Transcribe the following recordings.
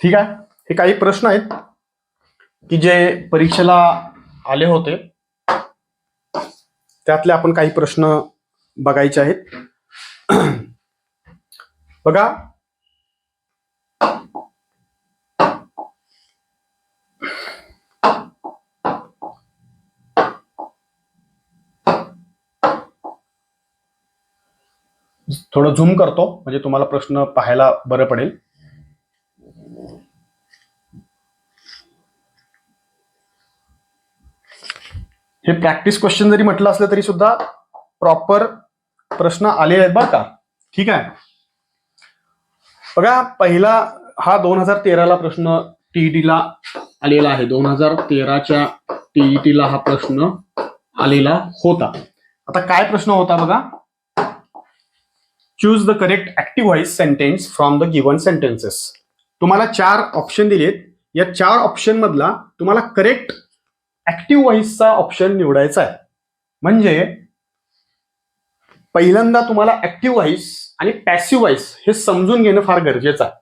ठीक आहे. हे काही प्रश्न आहेत की जे परीक्षेला आले होते त्यातले आपण काही प्रश्न बघायचे आहेत. बघा थोडं झूम करतो म्हणजे तुम्हाला प्रश्न पाहायला बरं पडेल. हे प्रॅक्टिस क्वेश्चन जरी म्हटलं असलं तरी सुद्धा प्रॉपर प्रश्न आले आहेत बरं का? ठीक आहे? बघा पहिला हा दोन हजार तेराला प्रश्न टीईटीला आलेला आहे. दोन हजार तेराच्या टीईटीला हा प्रश्न आलेला होता. आता काय प्रश्न होता बघा? Choose the correct active voice sentence from the given sentences तुम्हाला चार ऑप्शन दिलेत. या चार ऑप्शन मधला तुम्हाला करेक्ट ऍक्टिव्ह व्हॉइसचा ऑप्शन निवडायचा आहे. म्हणजे पहिल्यांदा तुम्हाला ऍक्टिव्ह व्हॉइस आणि पॅसिव्ह व्हॉइस हे समजून घेणं फार गरजेचं आहे.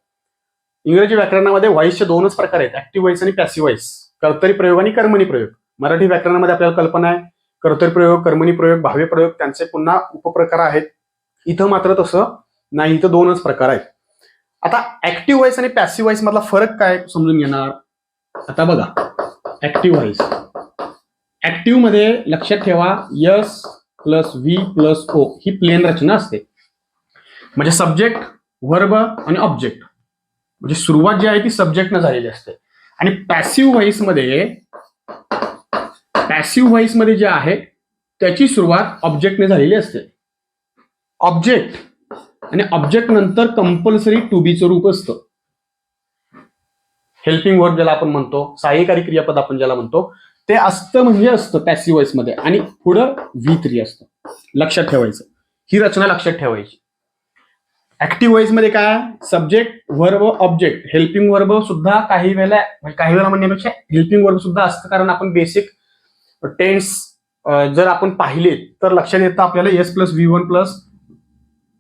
इंग्रजी व्याकरणामध्ये व्हॉइसचे दोनच प्रकार आहेत. ऍक्टिव्ह व्हॉइस आणि पॅसिव्ह व्हॉइस कर्तरी प्रयोग आणि कर्मणी प्रयोग. मराठी व्याकरणामध्ये आपल्याला कल्पना आहे. कर्तरी प्रयोग कर्मणी प्रयोग भाव्य प्रयोग त्यांचे पुन्हा उपप्रकार आहेत. इथं मात्र तसं नाही इथं दोनच प्रकार आहेत. आता ऍक्टिव्ह व्हॉइस आणि पॅसिव्ह व्हॉइस मधला फरक काय समजून घेणार? आता बघा ऍक्टिव्ह व्हॉइस ऍक्टिव्हमध्ये लक्षात ठेवा S plus V plus O ही प्लेन रचना असते. म्हणजे सब्जेक्ट वर्ब आणि ऑब्जेक्ट म्हणजे सुरुवात जी आहे ती सब्जेक्टनं झालेली असते. आणि पॅसिव्ह व्हॉइसमध्ये पॅसिव्ह व्हॉइसमध्ये जे आहे त्याची सुरुवात ऑब्जेक्टने झालेली असते. ऑब्जेक्ट. आणि ऑब्जेक्ट नंतर कंपल्सरी टू बीचं रूप असतं. हेल्पिंग वर्क ज्याला आपण म्हणतो सहाय्यकारी क्रियापद आपण ज्याला म्हणतो ते असतं म्हणजे असतं पॅसिव्ह वॉइसमध्ये. आणि पुढं व्ही थ्री असतं. लक्षात ठेवायचं. ही रचना लक्षात ठेवायची. ऍक्टिव्ह वॉइसमध्ये काय? Subject verb object helping verb सुद्धा काही वेळेला म्हणजे काही वेळा म्हणण्यापेक्षा हेल्पिंग वर्ब सुद्धा असतं. कारण आपण बेसिक टेन्स जर आपण पाहिले तर लक्षात येतं आपल्याला S plus V one plus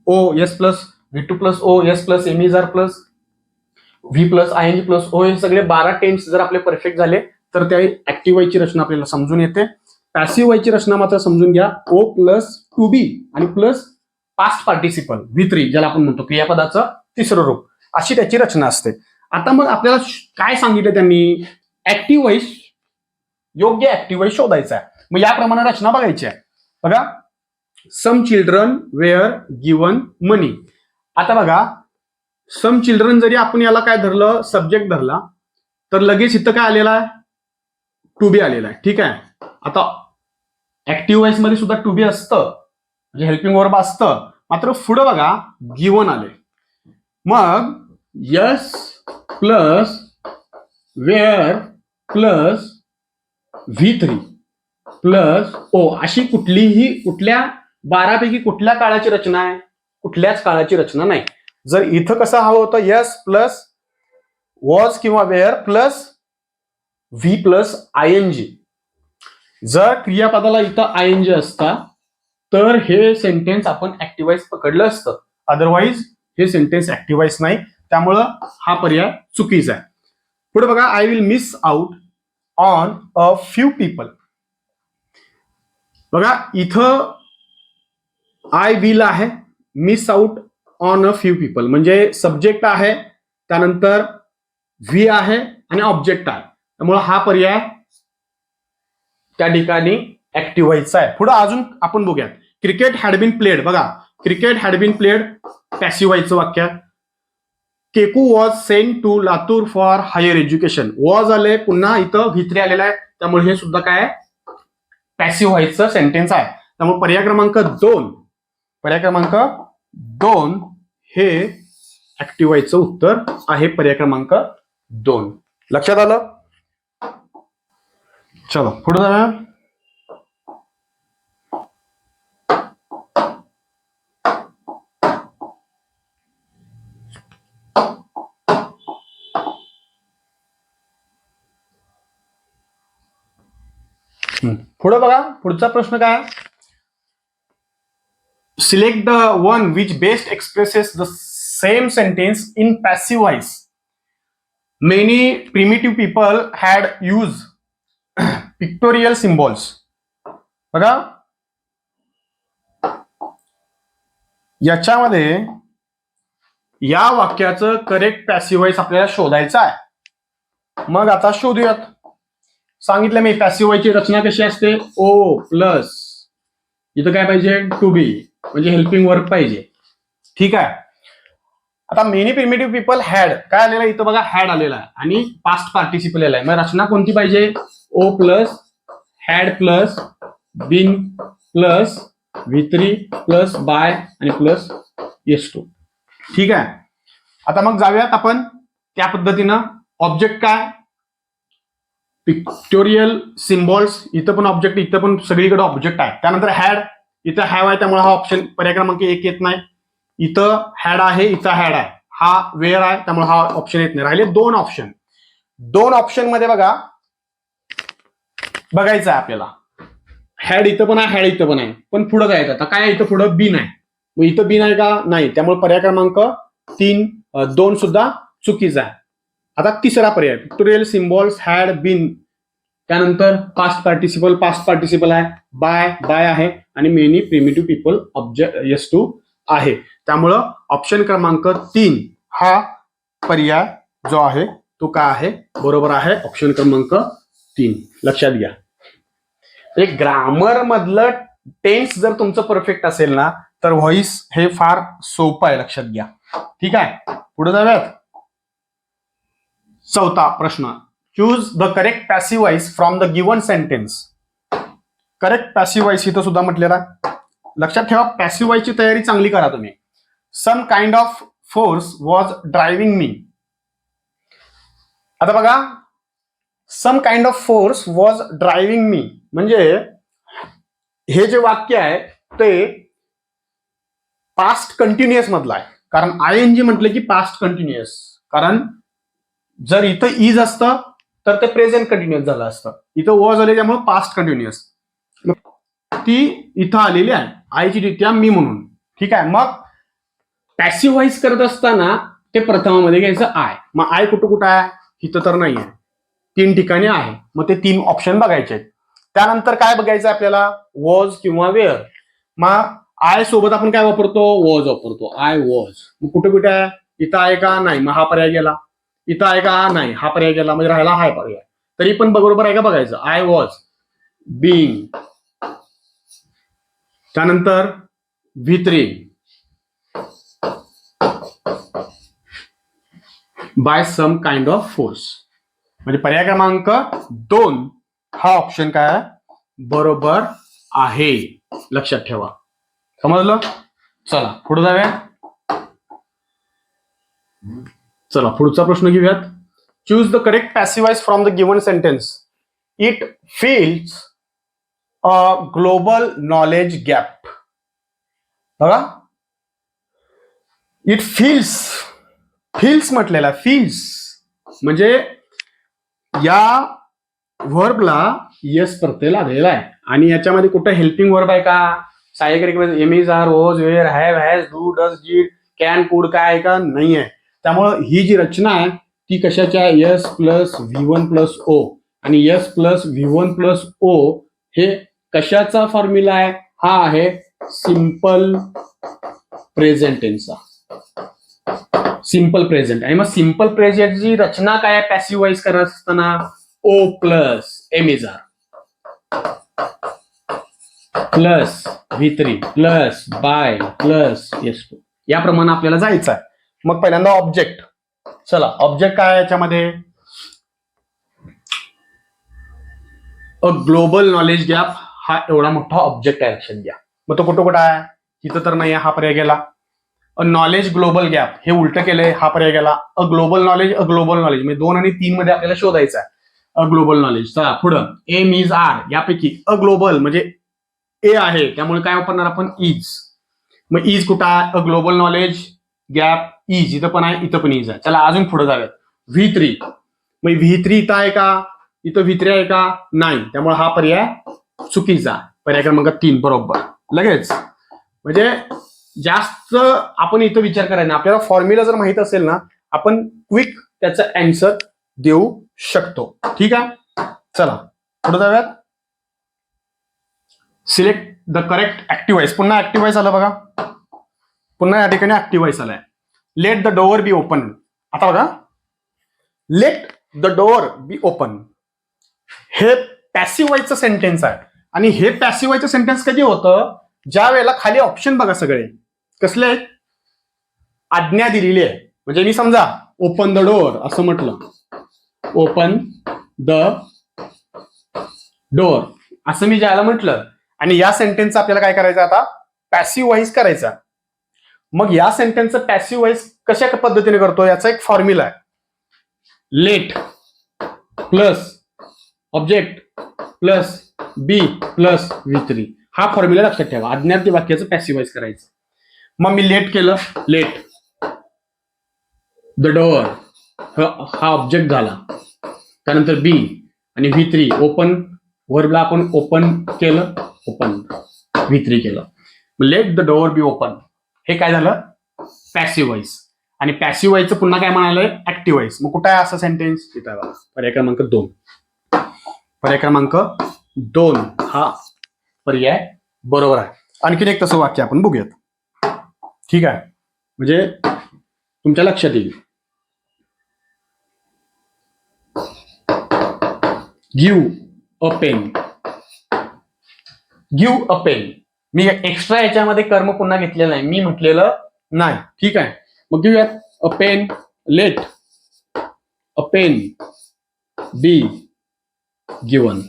O S plus V two plus O S plus am are plus V plus I N G plus O हे सगळे बारा टेन्स जर आपले परफेक्ट झाले तर त्या ऍक्टिव्ह वायची रचना आपल्याला समजून येते. पॅसिव्ह वायची रचना मात्र समजून घ्या. ओ प्लस टू बी आणि plus past participle V three ज्याला आपण म्हणतो क्रियापदाचं तिसरं रूप. अशी त्याची रचना असते. आता मग आपल्याला काय सांगितलं त्यांनी? ऍक्टिव्ह वाईस योग्य ऍक्टिव्ह वाईस शोधायचा आहे. मग याप्रमाणे रचना बघायची आहे. बघा. Some children were given money आता बघा सम चिल्ड्रन जरी आपण याला काय धरलं सब्जेक्ट धरला तर लगेच इथं काय आलेला आहे? टू बी आलेला आहे. ठीक आहे? आता ऍक्टिव्ह वाईसमध्ये सुद्धा टू बी असतं. म्हणजे हेल्पिंग वर्ब असतं. मात्र पुढं बघा गिवन आले. मग S plus were plus V three plus O अशी कुठलीही कुठल्या बारापैकी कुठल्या काळाची रचना आहे? कुठल्याच काळाची रचना नाही. जर इथं कसं हवं होतं यस प्लस वॉज किंवा were plus V plus I N G जर क्रियापदाला इथं आय एन जी असता तर हे सेंटेन्स आपण ऍक्टिवाइज पकडलं असतं. अदरवाईज हे सेंटेन्स ऍक्टिवाइज नाही. त्यामुळं हा पर्याय चुकीचा आहे. पुढे बघा I will miss out on a few people बघा इथं आय विल आहे miss out on a few people म्हणजे सब्जेक्ट आहे त्यानंतर व्ही आहे आणि ऑब्जेक्ट आहे. त्यामुळे हा पर्याय त्या ठिकाणी ऍक्टिव्ह व्हायचा आहे. पुढे अजून आपण बघूयात. क्रिकेट हॅड बीन प्लेड बघा cricket had been played passive व्हायचं वाक्य. Keku was sent to Latur for higher education was आले पुन्हा इथं भित्री आलेला आहे. त्यामुळे हे सुद्धा काय पॅसिव्ह व्हायचं सेंटेन्स आहे. त्यामुळे पर्याय क्रमांक दोन. पर्याय क्रमांक दोन हे ऍक्टिवायचं उत्तर आहे पर्याय क्रमांक दोन. लक्षात आलं? चलो पुढे जाऊया. पुढं बघा पुढचा प्रश्न काय? Select the one which best expresses the same sentence in passive voice. Many primitive people had use pictorial symbols बघा. याच्यामध्ये या वाक्याचं करेक्ट पॅसिव्ह आपल्याला शोधायचं आहे. मग आता शोधूयात. सांगितलं मी पॅसिवाईची रचना कशी असते? ओ प्लस इथं काय पाहिजे? टू बी म्हणजे हेल्पिंग वर्क पाहिजे. ठीक आहे? आता मेनी प्रिमेटिव्ह पीपल हॅड काय आलेलं आहे इथं बघा हॅड आलेला आहे. आणि पास्ट पार्टिसिपल आलेला आहे. मग रचना कोणती पाहिजे? O plus had plus been plus V three plus by आणि प्लस एस टू ठीक आहे? आता मग जाऊयात आपण त्या पद्धतीनं. ऑब्जेक्ट काय? पिक्टोरियल सिम्बॉल्स इथं पण ऑब्जेक्ट इथं पण सगळीकडे ऑब्जेक्ट आहे. त्यानंतर हॅड इथं हॅव आहे त्यामुळे हा ऑप्शन पर्याय क्रमांक एक येत नाही. इथं हॅड आहे इथं हॅड आहे. हा वेअर आहे त्यामुळे हा ऑप्शन येत नाही. राहिले दोन ऑप्शन दोन ऑप्शनमध्ये बघा बघायचं आहे आपल्याला. हॅड इथं पण आहे हॅड इथं पण आहे. पण पुढं काय आता काय इथं पुढं? बिन आहे मग इथं बिन आहे का? नाही. त्यामुळे पर्याय क्रमांक तीन दोन सुद्धा चुकीचा आहे. आता तिसरा पर्याय. पिक्टोरियल सिम्बॉल्स हॅड बिन त्यानंतर पास्ट पार्टिसिपल पास्ट पार्टिसिपल आहे. बाय बाय आहे. आणि many primitive people object S two आहे. त्यामुळं ऑप्शन क्रमांक तीन हा पर्याय जो आहे तो काय आहे? बरोबर आहे ऑप्शन क्रमांक तीन. लक्षात घ्या. ग्रामर मधलं टेन्स जर तुमचं परफेक्ट असेल ना तर व्हॉइस हे फार सोपं आहे लक्षात घ्या. ठीक आहे? पुढे जाऊयात. चौथा प्रश्न. Choose the correct passivize from the given sentence correct passivize इथं सुद्धा म्हटलेला लक्षात ठेवा पॅसिवाईजची तयारी चांगली करा तुम्ही. Some kind of force was driving me आता बघा some kind of force was driving me म्हणजे हे जे वाक्य आहे ते पास्ट कंटिन्युअस मधलं आहे. कारण आय एन जी म्हटलं की पास्ट कंटिन्युअस कारण जर इथं इज असतं तर ते प्रेझेंट कंटिन्युअस झालं असतं. इथं वॉज आले त्यामुळे पास्ट कंटिन्युअस ती इथं आलेली आहे. आईची द्वितीया मी म्हणून. ठीक आहे? मग पॅसिव्ह व्हॉइस करत असताना ते प्रथमामध्ये घ्यायचं आय मग आय कुठं कुठं आहे? इथं तर नाही आहे तीन ठिकाणी आहे. मग ते तीन ऑप्शन बघायचे आहेत. त्यानंतर काय बघायचं आहे आपल्याला? वॉज किंवा वेअर मग आय सोबत आपण काय वापरतो? वॉज वापरतो. आय वॉज मग कुठे कुठे आहे? इथं आहे का? नाही. मग हा पर्याय गेला. इथं आहे का? नाही. हा पर्याय गेला म्हणजे राहिला हाय पर्याय. तरी पण बरोबर आहे का बघायचं? आय वॉज बिंग त्यानंतर भित्री by some kind of force म्हणजे पर्याय क्रमांक दोन हा ऑप्शन काय बरोबर आहे. लक्षात ठेवा. समजलं? चला पुढे जाऊया. चला पुढचा प्रश्न घेऊयात. Choose the correct passivize from the given sentence it fills a global knowledge gap बघा. इट फील्स फील्स म्हटलेला फील्स म्हणजे या व्हर्बला यस प्रत्यय लागलेला आहे. आणि याच्यामध्ये कुठं हेल्पिंग वर्ब आहे का? सहाय्यकारी am is are was were have has do does did can could काय आहे का? नाही आहे त्यामुळं ही जी रचना आहे ती कशाच्या S S plus V one plus O आणि S plus V one plus O हे कशाचा फॉर्म्युला आहे? हा आहे सिंपल प्रेझेंट सिंपल प्रेझेंट आणि मग सिंपल प्रेझेंटची रचना काय आहे पॅसिव्ह करत असताना? O plus am is are plus V three plus by plus S two याप्रमाणे आपल्याला जायचं आहे. मग पहिल्यांदा ऑब्जेक्ट चला ऑब्जेक्ट काय याच्यामध्ये? अ ग्लोबल नॉलेज गॅप हा एवढा मोठा ऑब्जेक्ट आहे लक्षात घ्या. मग तो कुठं कुठं आहे? तिथं तर नाही हा पर्याय गेला. अ नॉलेज ग्लोबल गॅप हे उलट केलंय हा पर्याय गेला. A global knowledge a global knowledge म्हणजे दोन आणि तीन मध्ये आपल्याला शोधायचं आहे. अ ग्लोबल नॉलेज चला पुढं. एम इज आर यापैकी अ ग्लोबल म्हणजे ए आहे त्यामुळे काय वापरणार आपण? इज मग इज कुठं आहे? A global knowledge gap e, is इथं पण आहे इथं पण e इज आहे चला अजून पुढे जाऊयात. व्ही थ्री मग व्ही थ्री इथं आहे का? इथं व्ही थ्री आहे का? नाही. त्यामुळे हा पर्याय चुकीचा पर्याय क्रमांक तीन बरोबर. लगेच. म्हणजे जास्त आपण इथं विचार करायचा आपल्याला फॉर्म्युला जर माहीत असेल ना आपण क्विक त्याचा अँसर देऊ शकतो. ठीक आहे? चला पुढे जाऊयात. सिलेक्ट द करेक्ट ऍक्टिव्हाइस पुन्हा ऍक्टिव्हाइस आलं बघा. पुन्हा या ठिकाणी ऍक्टिव्ह व्हायचं आहे let the door be open आता बघा. Let the door be open हे पॅसिव्हायचं सेंटेन्स आहे. आणि हे पॅसिव्हायचं सेंटेन्स कधी होतं? ज्या वेळेला खाली ऑप्शन बघा सगळे. कसले? आहेत आज्ञा दिलेली आहे. म्हणजे मी समजा ओपन द डोअर असं म्हटलं. ओपन द डोअर असं मी ज्याला म्हटलं. आणि या सेंटेन्सचा आपल्याला काय करायचं आता? पॅसिव्ह वाईज करायचा. मग या सेंटेन्सचं पॅसिव्ह वाईज कशा पद्धतीने करतो याचा एक फॉर्म्युला आहे. Let plus object plus be plus V three हा फॉर्म्युला लक्षात ठेवा. अज्ञात वाक्याचं पॅसिवाईज करायचं. मग मी लेट केलं. लेट द डोअर हा ऑब्जेक्ट झाला. त्यानंतर बी आणि व्ही थ्री ओपन वर्बला आपण ओपन केलं. ओपन व्ही थ्री केलं. Let the door be open हे काय झालं? पॅसिव्हाइज आणि पॅसिव्हाईजचं पुन्हा काय म्हणालंय ऍक्टिव्हाइज मग कुठं आहे असं सेंटेन्स तिथं. पर्याय क्रमांक दोन. पर्याय क्रमांक दोन हा पर्याय बरोबर आहे. आणखीन एक तसं वाक्य आपण बघूयात. ठीक आहे. म्हणजे तुमच्या लक्षात येईल. Give a pen give a pen me extra याच्यामध्ये कर्म पुन्हा घेतलेलं नाही. मी म्हटलेलं नाही. ठीक आहे? मग घेऊयात. A pen let a pen be given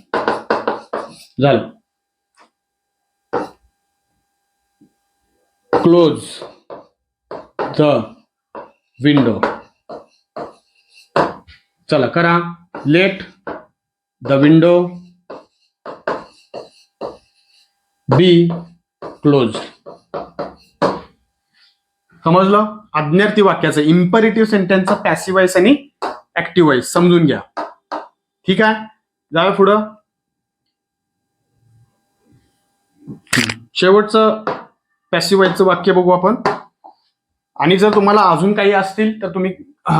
झालं. क्लोज द विंडो चला करा. Let the window be close समजलं? अज्ञार्थी वाक्याचं इम्परेटिव्ह सेंटेन्सचा वाईस आणि ऍक्टिव्हाइस समजून घ्या. ठीक आहे? जाऊया पुढं. शेवटचं पॅसिवाईजचं वाक्य बघू आपण. आणि जर तुम्हाला अजून काही असतील तर तुम्ही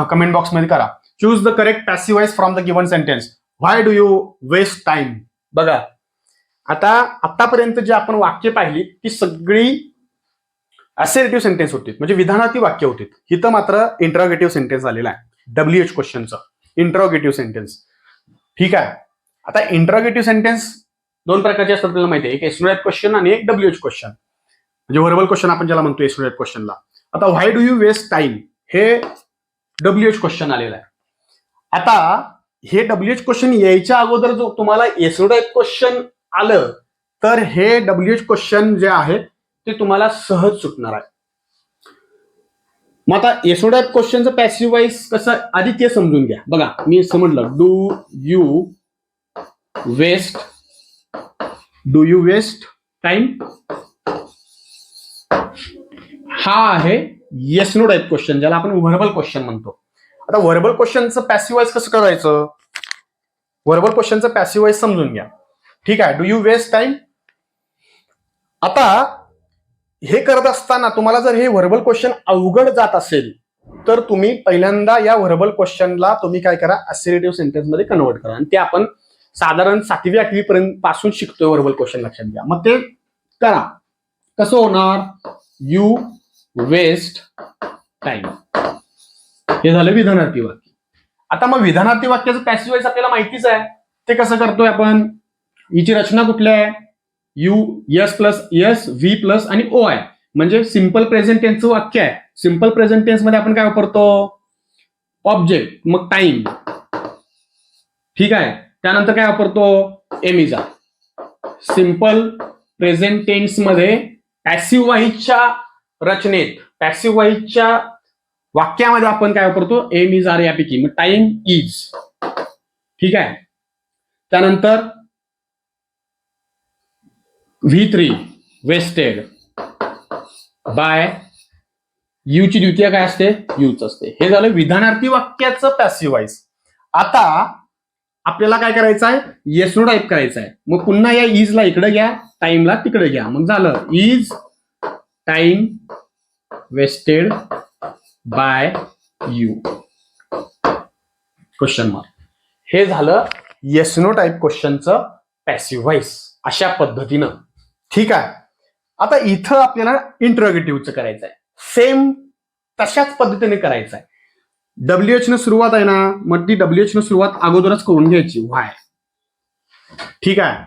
कमेंट बॉक्समध्ये करा. Choose the correct passivize from the given sentence why do you waste time बघा आता आतापर्यंत जे आपण वाक्य पाहिली ती सगळी असेरेटिव्ह सेंटेन्स होती. म्हणजे विधानाती वाक्य होती. इथं मात्र इंट्रॉगेटिव्ह सेंटेन्स आलेला आहे. डब्ल्यू एच क्वेश्चनचं इंट्रॉगेटिव्ह सेंटेन्स ठीक आहे. आता इंट्रॉगेटिव्ह सेंटेन्स दोन प्रकारचे असतात आपल्याला माहिती आहे. एक एसनोएट क्वेश्चन आणि एक डब्ल्यू एच क्वेश्चन म्हणजे व्हर्बल क्वेश्चन आपण ज्याला म्हणतो एसनोएट क्वेश्चनला आता why do you waste time हे डब्ल्यू एच क्वेश्चन आलेलं आहे. आता हे डब्ल्यू एच क्वेश्चन यायच्या अगोदर जो तुम्हाला एसनोएट क्वेश्चन आलं तर हे डब्ल्यू एच क्वेश्चन जे आहे ते तुम्हाला सहज सुटणार आहे. मग आता एसोडाप क्वेश्चनचं पॅसिव्ह वाईज कसं आधी ते समजून घ्या. बघा मी समजलं do you waste do you waste time हा आहे येस नो टाईप क्वेश्चन ज्याला आपण व्हर्बल क्वेश्चन म्हणतो. आता व्हर्बल क्वेश्चनचं पॅसिव्ह वाईज कसं करायचं? व्हर्बल क्वेश्चनचं पॅसिव्ह वाईज समजून घ्या. ठीक आहे डू यू वेस्ट टाइम आता हे करत असताना तुम्हाला जर हे व्हर्बल क्वेश्चन अवघड जात असेल तर तुम्ही पहिल्यांदा या व्हर्बल क्वेश्चनला तुम्ही काय करा असिरेटिव्ह सेंटेन्समध्ये कन्वर्ट करा. आणि ते आपण साधारण सातवी आठवी पर्यंत पासून शिकतोय व्हर्बल क्वेश्चन लक्षात घ्या. मग ते करा. कसं होणार? यू वेस्ट टाइम हे झालं विधानार्थी वाक्य. आता मग विधानार्थी वाक्याचं पॅसिवाईज आपल्याला माहितीच आहे. ते कसं करतोय आपण? हिची रचना कुठल्या आहे? You S plus S V plus आणि ओ आहे. म्हणजे सिंपल प्रेझेंट टेन्सचं वाक्य आहे. सिंपल प्रेझेंट टेन्समध्ये आपण काय वापरतो? ऑब्जेक्ट मग टाइम. ठीक आहे? त्यानंतर काय वापरतो? एमिजा. सिंपल प्रेझेंट टेन्समध्ये पॅसिव्ह वाईजच्या रचनेत पॅसिव्ह वाईजच्या वाक्यामध्ये आपण काय वापरतो? एम इज आर यापैकी मग टाइम इज ठीक आहे? त्यानंतर व्ही थ्री वेस्टेड बाय ची द्वितीय काय असते? यूच असते. हे झालं विधानार्थी वाक्याचं पॅसिव्हाइज आता आपल्याला काय करायचं आहे? येसो टाईप करायचं आहे. मग पुन्हा या इजला इकडे घ्या टाइमला तिकडे घ्या. मग झालं is time wasted by you question mark हे झालं येसनो टाईप क्वेश्चनचं पॅसिव्ह व्हॉइस अशा पद्धतीनं. ठीक आहे. आता इथं आपल्याला इंट्रोगेटिव्हचं करायचं आहे सेम तशाच पद्धतीने करायचं आहे डब्ल्यू एच न सुरुवात आहे ना मग ती डब्ल्यू एच न सुरुवात अगोदरच करून घ्यायची. व्हाय ठीक आहे.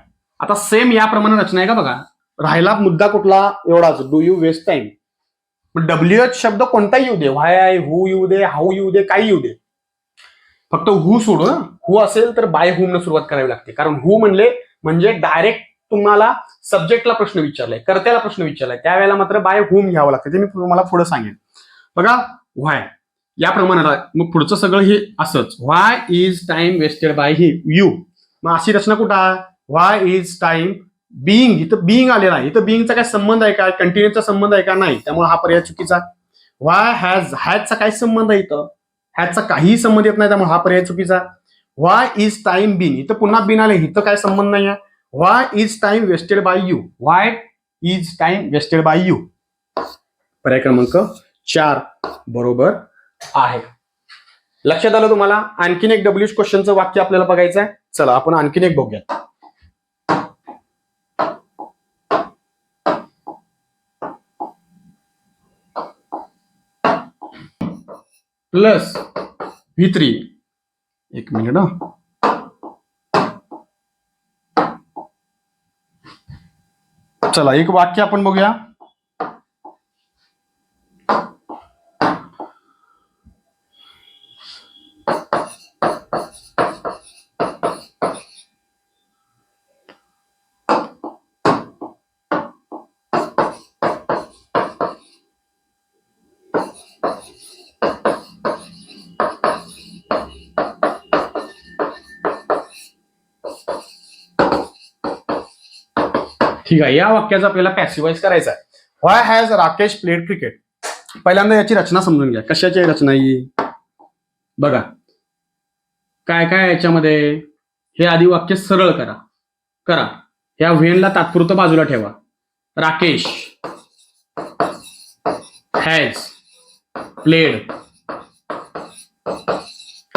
आता सेम याप्रमाणे रचना आहे का बघा. राहिला मुद्दा कुठला? एवढाच. Do you waste time W H शब्द कोणताही येऊ दे. व्हाय आय हू येऊ दे हाऊ येऊ दे काही येऊ दे. फक्त हू सोडून हू. असेल तर बाय हुम न सुरुवात करावी लागते. कारण हू म्हणले म्हणजे डायरेक्ट तुम्हाला सब्जेक्टला प्रश्न विचारलाय कर्त्याला प्रश्न विचारलाय त्यावेळेला मात्र बाय होम घ्यावं लागतं ते मी तुम्हाला पुढे सांगेन. बघा व्हाय या प्रमाणाला मग पुढचं सगळं हे असंच. Why is time wasted by he you मग अशी रचना कुठं आहे? व्हाय इज टाइम बिईंग इथं बिईंग आलेला आहे. इथं बिईंगचा काय संबंध आहे का? कंटिन्यूचा संबंध आहे का? नाही. त्यामुळे हा पर्याय चुकीचा व्हाय हॅज हॅजचा काय संबंध आहे इथं? हॅजचा काहीही संबंध येत नाही त्यामुळे हा पर्याय चुकीचा व्हाय इज टाइम बिन इथं पुन्हा बिन आले इथं काय संबंध नाही आहे why is time wasted by you why is time wasted by you पर्याय क्रमांक चार बरोबर आहे. लक्षात आलं तुम्हाला? आणखीन एक डब्ल्यू क्वेश्चनचं वाक्य आपल्याला बघायचं आहे. चला आपण आणखीन एक बघूया. प्लस व्ही थ्री एक मिनिट हं. चला एक वाक्य आपण बघूया. ठीक आहे या वाक्याचा आपल्याला पॅसिवाइज करायचा आहे. Why has Rakesh played cricket पहिल्यांदा याची रचना समजून घ्या. कशाची रचना ही? बघा. काय काय याच्यामध्ये? हे आधी वाक्य सरळ करा. करा. ह्या व्हेनला तात्पुरतं बाजूला ठेवा. Rakesh has played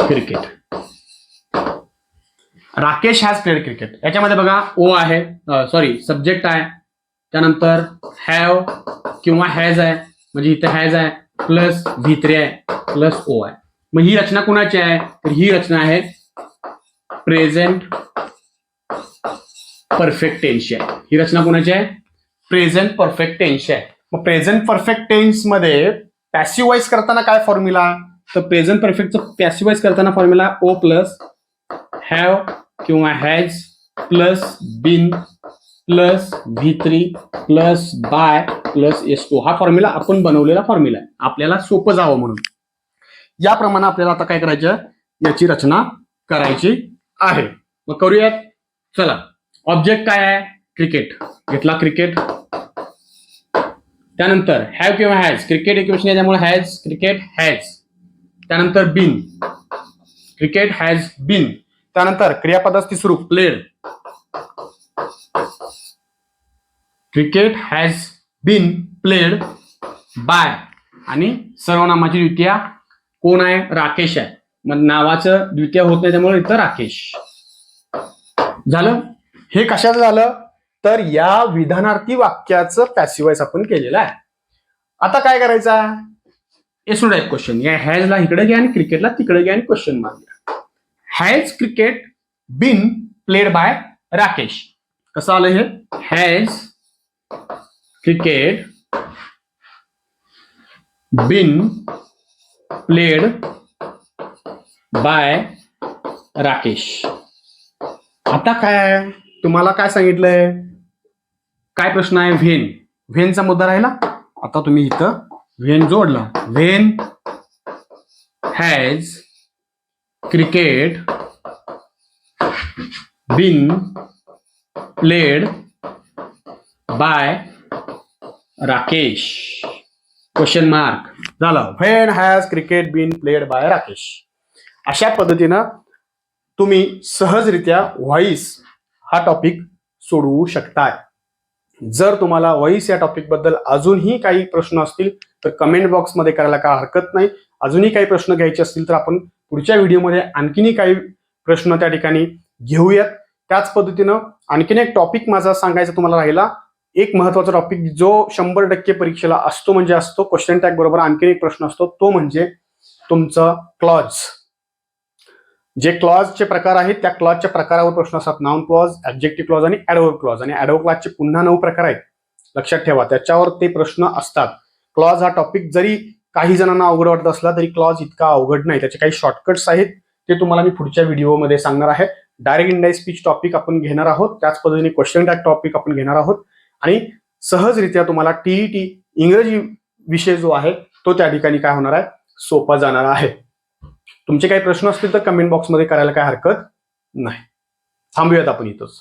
cricket Rakesh has played cricket याच्यामध्ये बघा ओ आहे सॉरी सब्जेक्ट आहे. त्यानंतर हॅव किंवा हॅज आहे म्हणजे इथे हॅज आहे प्लस भित्रे आहे प्लस ओ आहे. मग ही रचना कुणाची आहे? तर ही रचना आहे प्रेझेंट परफेक्ट टेन्सची आहे. ही रचना कुणाची आहे? प्रेझेंट परफेक्ट टेन्सची आहे. मग प्रेझेंट परफेक्ट टेन्समध्ये पॅसिवाइज करताना काय फॉर्म्युला तर प्रेझेंट परफेक्टचं पॅसिवाइज करताना फॉर्म्युला ओ प्लस हॅव किंवा has plus been plus V three plus by plus S two हा फॉर्म्युला आपण बनवलेला फॉर्म्युला आहे. आपल्याला सोपं जावं म्हणून. याप्रमाणे आपल्याला आता काय करायचं? याची रचना करायची आहे. मग करूयात. चला. ऑब्जेक्ट काय आहे? क्रिकेट घेतला क्रिकेट त्यानंतर हॅव किंवा हॅज क्रिकेट इक्वेशन आहे त्यामुळे हॅज क्रिकेट हॅज त्यानंतर बिन क्रिकेट हॅज बिन त्यानंतर क्रियापद असते सुरू. Played cricket has been played by आणि सर्वनामाची द्वितीया कोण आहे? राकेश आहे. मग नावाचं द्वितीय होत नाही त्यामुळे इथं राकेश. झालं? हे कशाचं झालं? तर या विधानार्थी वाक्याचं पॅसिवाइज आपण केलेलं आहे. आता काय करायचा एस टाईप क्वेश्चन या हॅजला इकडे घ्या आणि क्रिकेटला तिकडे घ्या आणि question mark has cricket been played by Rakesh कसं आलं हे? Has cricket been played by Rakesh आता काय? तुम्हाला काय सांगितलंय? काय प्रश्न आहे? व्हेन. व्हेनचा मुद्दा राहिला? आता तुम्ही इथं व्हेन जोडला. When has cricket been played by Rakesh. Question mark झालं. When has cricket been played by Rakesh अशा पद्धतीनं तुम्ही सहजरित्या व्हॉइस हा टॉपिक सोडवू शकताय. जर तुम्हाला व्हॉइस या टॉपिकबद्दल अजूनही काही प्रश्न असतील तर कमेंट बॉक्समध्ये करायला काय हरकत नाही. अजूनही काही प्रश्न घ्यायचे असतील तर आपण पुढच्या व्हिडिओमध्ये आणखीनही काही प्रश्न त्या ठिकाणी घेऊयात. त्याच पद्धतीनं आणखीन एक टॉपिक माझा सांगायचा तुम्हाला राहिला. एक महत्त्वाचा टॉपिक जो शंभर टक्के परीक्षेला असतो म्हणजे असतो क्वेश्चन टॅग बरोबर आणखीन एक प्रश्न असतो तो म्हणजे तुमचं क्लॉज जे क्लॉजचे प्रकार आहेत त्या क्लॉजच्या प्रकारावर प्रश्न असतात. नॉन क्लॉज ऍब्जेक्टिव्ह क्लॉज आणि ऍडवर्ब क्लॉज आणि ऍडवर्ब क्लॉजचे पुन्हा नऊ प्रकार आहेत. लक्षात ठेवा त्याच्यावर ते प्रश्न असतात. क्लॉज हा टॉपिक जरी काही जणांना अवघड वाटत असला तरी क्लॉज इतका अवघड नाही. त्याचे काही शॉर्टकट्स आहेत ते तुम्हाला मी पुढच्या व्हिडिओमध्ये सांगणार आहे. डायरेक्ट इंडाय स्पीच टॉपिक आपण घेणार आहोत. त्याच पद्धतीने क्वेश्चन टॅग टॉपिक आपण घेणार आहोत. आणि सहजरित्या तुम्हाला टीईटी इंग्रजी विषय जो आहे तो त्या ठिकाणी काय होणार आहे? सोपा जाणार आहे. तुमचे काही प्रश्न असतील तर कमेंट बॉक्समध्ये करायला काय हरकत नाही. थांबूयात आपण इथंच.